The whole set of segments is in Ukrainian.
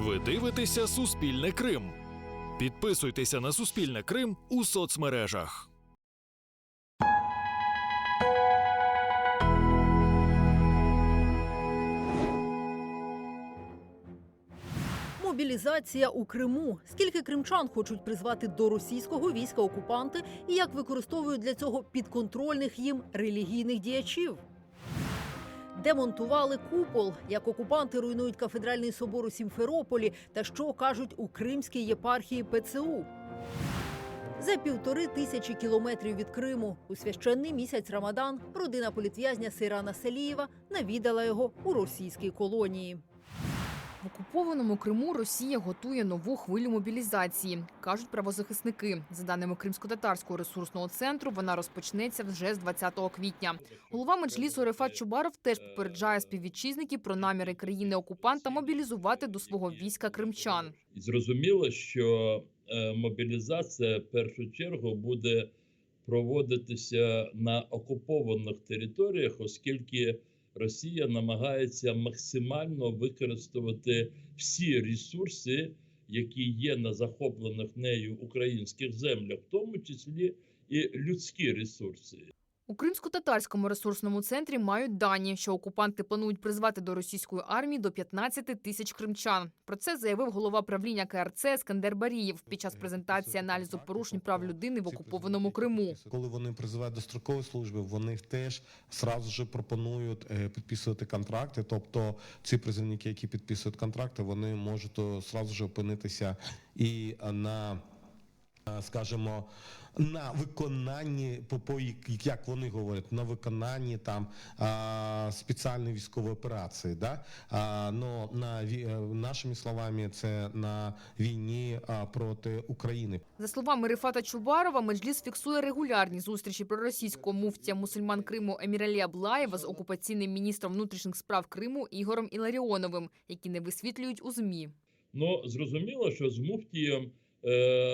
Ви дивитеся Суспільне Крим. Підписуйтеся на Суспільне Крим у соцмережах. Мобілізація у Криму. Скільки кримчан хочуть призвати до російського війська окупанти і як використовують для цього підконтрольних їм релігійних діячів? Демонтували купол, як окупанти руйнують кафедральний собор у Сімферополі та що кажуть у Кримській єпархії ПЦУ. За півтори тисячі кілометрів від Криму у священний місяць Рамадан родина політв'язня Сейрана Селієва навідала його у російській колонії. В окупованому Криму Росія готує нову хвилю мобілізації, кажуть правозахисники. За даними кримсько-татарського ресурсного центру, вона розпочнеться вже з 20 квітня. Голова меджлісу Рефат Чубаров теж попереджає співвітчизників про наміри країни окупанта мобілізувати до свого війська кримчан. Зрозуміло, що е, мобілізація в першу чергу буде проводитися на окупованих територіях, оскільки Росія намагається максимально використовувати всі ресурси, які є на захоплених нею українських землях, в тому числі і людські ресурси. У кримсько-татарському ресурсному центрі мають дані, що окупанти планують призвати до російської армії до 15 тисяч кримчан. Про це заявив голова правління КРЦ Ескандер Барієв під час презентації аналізу порушень прав людини в окупованому Криму. Коли вони призивають до строкової служби, вони теж сразу ж пропонують е, підписувати контракти. Тобто ці призовники, які підписують контракти, вони можуть е, сразу ж опинитися і е, на, е, скажімо, на виконанні, по, по як вони говорять, на виконанні там спеціальної військової операції. Да? Но на е, нашими словами, це на війні проти України. За словами Рифата Чубарова, Меджліс фіксує регулярні зустрічі проросійського муфтія мусульман Криму Еміралі Аблаєва з окупаційним міністром внутрішніх справ Криму Ігорем Іларіоновим, які не висвітлюють у змі. Ну зрозуміло, що з муфтієм е,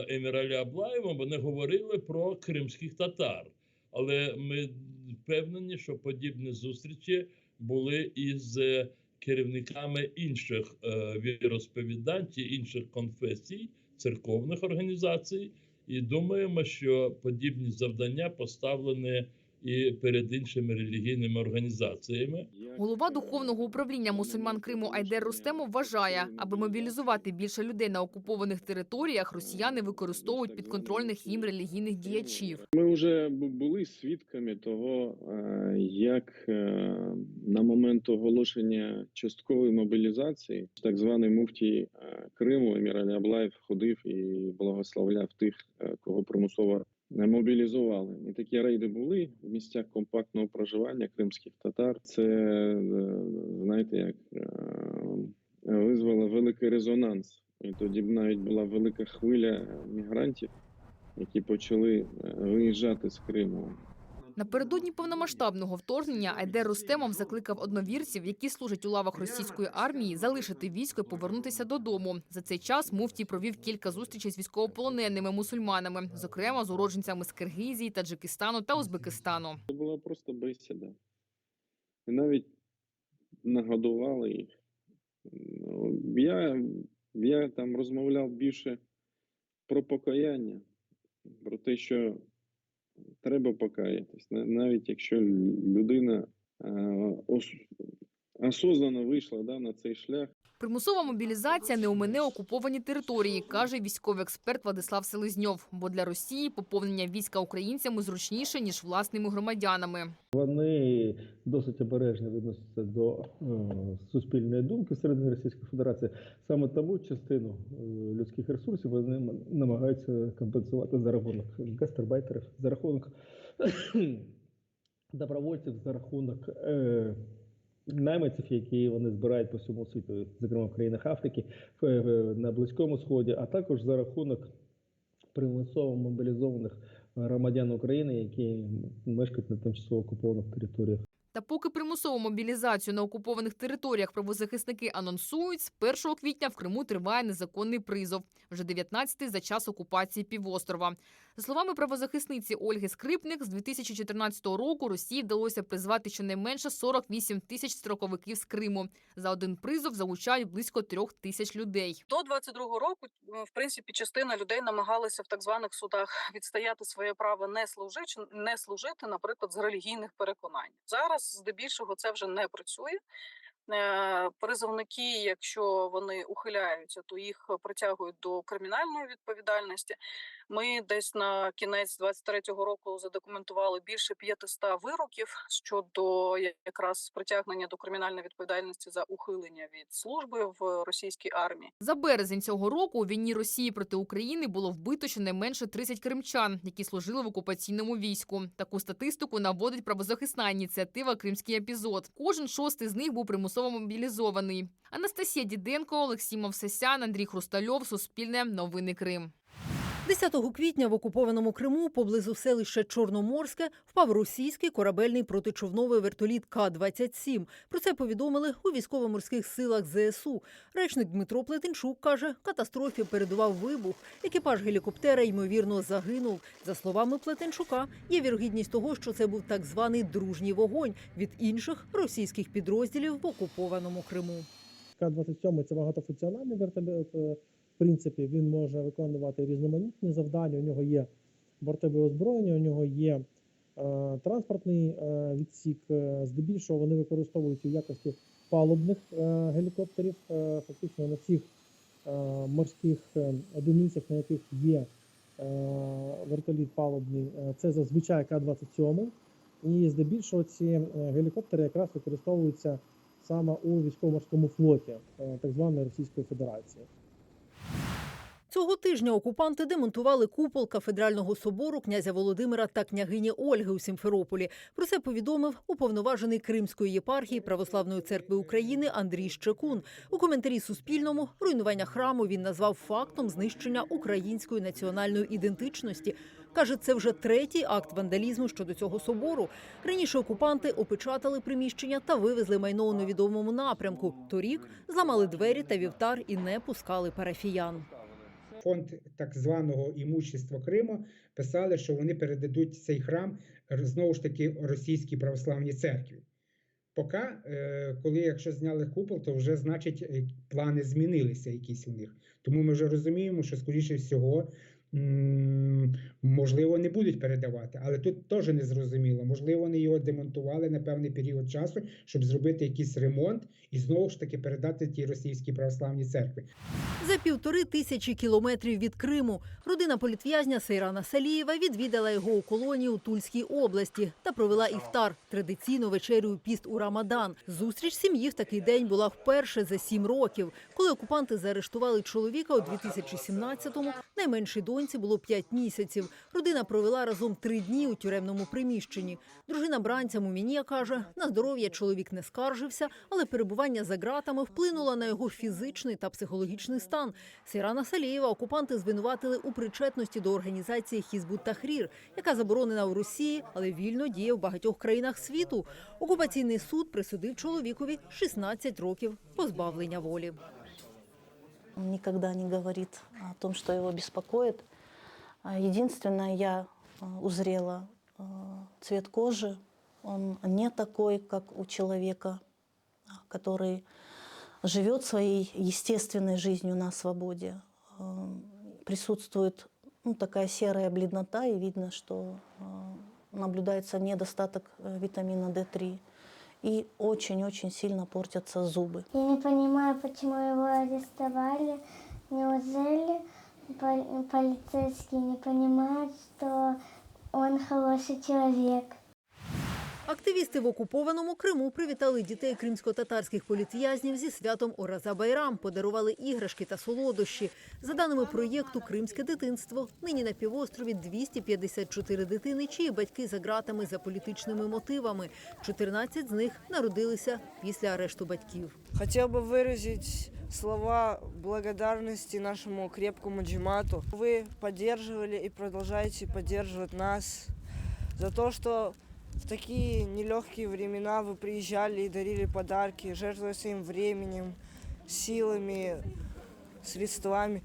Еміраля Аблаєвим вони говорили про кримських татар, але ми впевнені, що подібні зустрічі були із е, керівниками інших е, віросповідань чи інших конфесій, церковних організацій, і думаємо, що подібні завдання поставлені і перед іншими релігійними організаціями. Голова духовного управління мусульман Криму Айдер Рустемов вважає, аби мобілізувати більше людей на окупованих територіях, росіяни використовують підконтрольних їм релігійних діячів. Ми вже були свідками того, е, як е, на момент оголошення часткової мобілізації так званий муфтій е, Криму Емір Аблаєв ходив і благословляв тих, кого примусово мобілізували. І такі рейди були в місцях компактного проживання кримських татар. Це е, знаєте, як е, визвало великий резонанс. І тоді навіть була велика хвиля мігрантів які почали е, виїжджати з Криму. Напередодні повномасштабного вторгнення Айдер Рустемов закликав одновірців, які служать у лавах російської армії, залишити військо і повернутися додому. За цей час муфтій провів кілька зустрічей з військовополоненими мусульманами, зокрема з уродженцями з Киргизії, Таджикистану та Узбекистану. Це була просто бесіда. І навіть нагодували їх. Ну, Я, я там розмовляв більше про покаяння, про те, що треба покаятись, На- навіть якщо людина осознано ос, осознанно вийшла да, на цей шлях. Примусова мобілізація не омине окуповані території, каже військовий експерт Владислав Селезньов. Бо для Росії поповнення війська українцями зручніше ніж власними громадянами. Вони досить обережно відносяться до е, суспільної думки всередині Російської Федерації. Саме тому частину е, людських ресурсів вони намагаються компенсувати за рахунок гастарбайтерів, за рахунок добровольців, за рахунок е, найманців, які вони збирають по всьому світу, зокрема в країнах Африки, в- на Близькому Сході, а також за рахунок примусово мобілізованих громадян України, які мешкають на тимчасово окупованих територіях. Та поки примусову мобілізацію на окупованих територіях правозахисники анонсують, з 1 квітня в Криму триває незаконний призов, вже 19-й за час окупації півострова. За словами правозахисниці Ольги Скрипник, з 2014 року Росії вдалося призвати щонайменше 48 тисяч строковиків з Криму. За один призов залучають близько трьох тисяч людей. До 22-го року, в принципі, частина людей намагалися в так званих судах відстояти своє право не служити, не служити, наприклад, з релігійних переконань. Зараз здебільшого це вже не працює. Е, Призовники, якщо вони ухиляються, то їх притягують до кримінальної відповідальності. Ми десь на кінець 23-го року задокументували більше 500 вироків щодо якраз притягнення до кримінальної відповідальності за ухилення від служби в російській армії. За березень цього року у війні Росії проти України було вбито щонайменше 30 кримчан, які служили в окупаційному війську. Таку статистику наводить правозахисна ініціатива Кримський епізод. Кожен шостий з них був примусово мобілізований. Анастасія Діденко, Олексій Мовсесян, Андрій Хрустальов, Суспільне, Новини Крим. 10 квітня в окупованому Криму поблизу селища Чорноморське впав російський корабельний протичовновий вертоліт К-27. Про це повідомили у військово-морських силах ЗСУ. Речник Дмитро Плетенчук каже, катастрофі передував вибух. Екіпаж гелікоптера ймовірно загинув. За словами Плетенчука, є вірогідність того, що це був так званий дружній вогонь від інших російських підрозділів в окупованому Криму. К-27 це багатофункціональний вертольот. В принципі, він може виконувати різноманітні завдання. У нього є бортове озброєння, у нього є е, транспортний е, відсік. Е, Здебільшого вони використовуються у якості палубних е, гелікоптерів. Е, фактично на всіх е, морських е, одиницях, на яких є е, вертоліт палубний, е, це зазвичай К-27. І здебільшого ці гелікоптери якраз використовуються саме у військово-морському флоті так званої Російської Федерації. Цього тижня окупанти демонтували купол кафедрального собору князя Володимира та княгині Ольги у Сімферополі. Про це повідомив уповноважений Кримської єпархії Православної церкви України Андрій Щекун. У коментарі Суспільному руйнування храму він назвав фактом знищення української національної ідентичності. Каже, це вже третій акт вандалізму щодо цього собору. Раніше окупанти опечатали приміщення та вивезли майно у невідомому напрямку. Торік зламали двері та вівтар і не пускали парафіян. Фонд так званого імущества Криму писали, що вони передадуть цей храм знову ж таки російській православній церкві. Поки, е, коли якщо зняли купол, то вже значить е, плани змінилися якісь у них. Тому ми вже розуміємо, що скоріше всього. Можливо, не будуть передавати, але тут теж не зрозуміло. Можливо, вони його демонтували на певний період часу, щоб зробити якийсь ремонт і знову ж таки передати тій російській православній церкві. За півтори тисячі кілометрів від Криму родина політв'язня Сейрана Салієва відвідала його у колонії у Тульській області та провела іфтар – традиційну вечерю у піст у Рамадан. Зустріч сім'ї в такий день була вперше за сім років. Коли окупанти заарештували чоловіка у 2017-му, найменшій доньці було п'ять місяців. Родина провела разом три дні у тюремному приміщенні. Дружина бранця Мумінія каже, на здоров'я чоловік не скаржився, але перебування за ґратами вплинуло на його фізичний та психологічний стан. Сейрана Салієва окупанти звинуватили у причетності до організації Хізбут Тахрір, яка заборонена в Росії, але вільно діє в багатьох країнах світу. Окупаційний суд присудив чоловікові 16 років позбавлення волі. Он никогда не говорит о том, что его беспокоит. А Единственное, я а, узрела а, цвет кожи. Он не такой, как у человека, который живет своей естественной жизнью на свободе. А, Присутствует ну, такая серая бледнота, и видно, что наблюдается недостаток э, витамина D3. И очень-очень сильно портятся зубы. Я не понимаю, почему его арестовали. Неужели полицейские не понимают, что он хороший человек? Активісти в окупованому Криму привітали дітей кримсько-татарських політв'язнів зі святом Ораза Байрам, подарували іграшки та солодощі. За даними проєкту Кримське дитинство, нині на півострові 254 дитини, чиї батьки за ґратами за політичними мотивами. 14 з них народилися після арешту батьків. Хотел бы выразить слова благодарности нашему крепкому джимату. Вы поддерживали и продолжаете поддерживать нас за то, что в такие нелегкие времена вы приезжали и дарили подарки, жертвуя своим временем, силами, средствами.